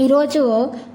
ఈరోజు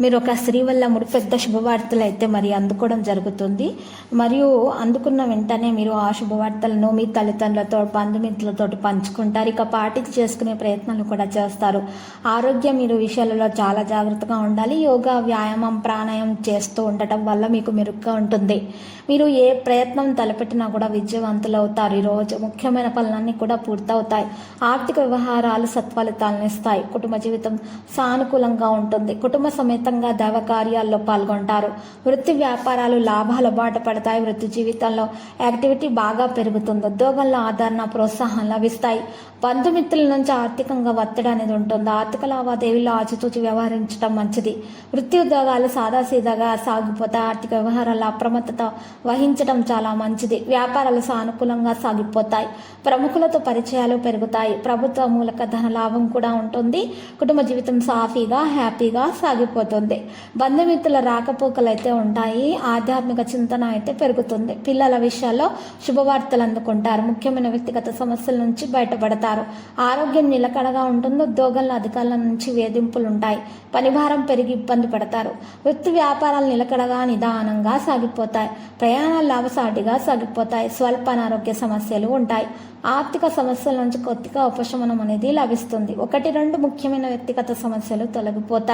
మీరు ఒక స్త్రీ వల్ల మూడు పెద్ద శుభవార్తలు అయితే మరి అందుకోవడం జరుగుతుంది. మరియు అందుకున్న వెంటనే మీరు ఆ శుభవార్తలను మీ తల్లిదండ్రులతో బంధుమిత్రులతో పంచుకుంటారు. ఇక పాటించి చేసుకునే ప్రయత్నాలు కూడా చేస్తారు. ఆరోగ్యం మీరు విషయాలలో చాలా జాగ్రత్తగా ఉండాలి. యోగా వ్యాయామం ప్రాణాయామం చేస్తూ ఉండటం వల్ల మీకు మెరుగ్గా ఉంటుంది. మీరు ఏ ప్రయత్నం తలపెట్టినా కూడా విజయవంతులు అవుతారు. ఈరోజు ముఖ్యమైన పనులన్నీ కూడా పూర్తవుతాయి. ఆర్థిక వ్యవహారాలు సత్ఫలితాలను ఇస్తాయి. కుటుంబ జీవితం సానుకూలంగా ఉంటుంది. కుటుంబ సమేతంగా దైవ కార్యాల్లో పాల్గొంటారు. వృత్తి వ్యాపారాలు లాభాలు బాట పడతాయి. వృత్తి జీవితంలో యాక్టివిటీ బాగా పెరుగుతుంది. ఉద్యోగంలో ఆదరణ ప్రోత్సాహం లభిస్తాయి. బంధుమిత్రుల నుంచి ఆర్థికంగా ఒత్తిడి అనేది ఉంటుంది. ఆర్థిక లావాదేవీల్లో ఆచితూచి వ్యవహరించడం మంచిది. వృత్తి ఉద్యోగాలు సాదాసీదాగా సాగిపోతాయి. ఆర్థిక వ్యవహారాల అప్రమత్తత వహించడం చాలా మంచిది. వ్యాపారాలు సానుకూలంగా సాగిపోతాయి. ప్రముఖులతో పరిచయాలు పెరుగుతాయి. ప్రభుత్వ మూలక ధన లాభం కూడా ఉంటుంది. కుటుంబ జీవితం సాఫీగా హ్యాపీ హ్యాపీగా సాగిపోతుంది. బంధుమిత్రుల రాకపోకలు అయితే ఉంటాయి. ఆధ్యాత్మిక చింతన అయితే పెరుగుతుంది. పిల్లల విషయాల్లో శుభవార్తలు అందుకుంటారు. ముఖ్యమైన వ్యక్తిగత సమస్యల నుంచి బయటపడతారు. ఆరోగ్యం నిలకడగా ఉంటుంది. ఉద్యోగంలో అధికారుల నుంచి వేధింపులు ఉంటాయి. పనిభారం పెరిగి ఇబ్బంది పడతారు. వృత్తి వ్యాపారాలు నిలకడగా నిదానంగా సాగిపోతాయి. ప్రయాణాలు లాభసాటిగా సాగిపోతాయి. స్వల్ప అనారోగ్య సమస్యలు ఉంటాయి. ఆర్థిక సమస్యల నుంచి కొద్దిగా ఉపశమనం అనేది లభిస్తుంది. ఒకటి రెండు ముఖ్యమైన వ్యక్తిగత సమస్యలు తొలగిపోతాయి.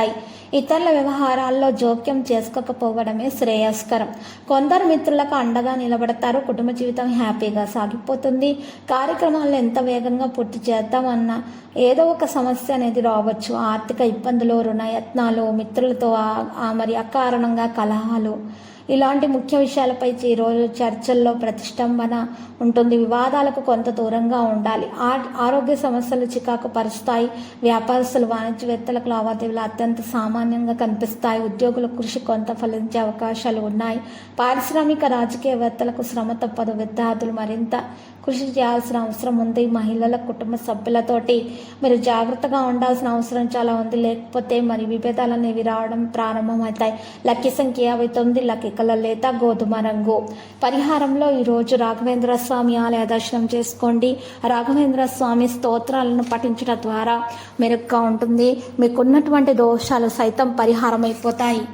ఇతరుల వ్యవహారాల్లో జోక్యం చేసుకోకపోవడమే శ్రేయస్కరం. కొందరు మిత్రులకు అండగా నిలబడతారు కుటుంబ జీవితం హ్యాపీగా సాగిపోతుంది. కార్యక్రమాలను ఎంత వేగంగా పూర్తి చేద్దామన్నా ఏదో ఒక సమస్య అనేది రావచ్చు. ఆర్థిక ఇబ్బందులు రుణయత్నాలు మిత్రులతో ఆ మరి అకారణంగా కలహాలు. ఇలాంటి ముఖ్య విషయాలపై ఈరోజు చర్చల్లో ప్రతిష్టంభన ఉంటుంది. వివాదాలకు కొంత దూరంగా ఉండాలి. ఆ- ఆరోగ్య సమస్యలు చికాకు పరుస్తాయి. వ్యాపారస్తులు వాణిజ్యవేత్తలకు లావాదేవీలు అత్యంత సామాన్యంగా కనిపిస్తాయి. ఉద్యోగుల కృషి కొంత ఫలించే అవకాశాలు ఉన్నాయి. పారిశ్రామిక రాజకీయవేత్తలకు శ్రమ తప్పదు. విద్యార్థులు మరింత కృషి చేయాల్సిన అవసరం ఉంది. మహిళల కుటుంబ సభ్యులతోటి మీరు జాగ్రత్తగా ఉండాల్సిన అవసరం చాలా ఉంది. లేకపోతే మరి విభేదాలు అనేవి రావడం ప్రారంభమవుతాయి. లక్కీ సంఖ్య యాభై తొమ్మిది లక్కీ కలర్ లేత గోధుమ రంగు. పరిహారంలో ఈరోజు రాఘవేంద్ర స్వామి ఆలయ దర్శనం చేసుకోండి. రాఘవేంద్ర స్వామి స్తోత్రాలను పఠించడం ద్వారా మెరుగ్గా ఉంటుంది. మీకున్నటువంటి దోషాలు సైతం పరిహారం అయిపోతాయి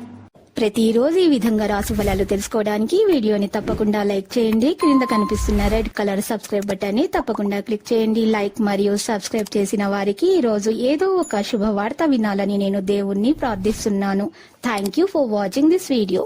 ప్రతిరోజు ఈ విధంగా రాశి ఫలాలు తెలుసుకోవడానికి వీడియోని తప్పకుండా లైక్ చేయండి. క్రింద కనిపిస్తున్న రెడ్ కలర్ సబ్స్క్రైబ్ బటన్ని తప్పకుండా క్లిక్ చేయండి. లైక్ మరియు సబ్స్క్రైబ్ చేసిన వారికి ఈ రోజు ఏదో ఒక శుభవార్త వినాలని నేను దేవుణ్ణి ప్రార్థిస్తున్నాను. Thank you for watching this video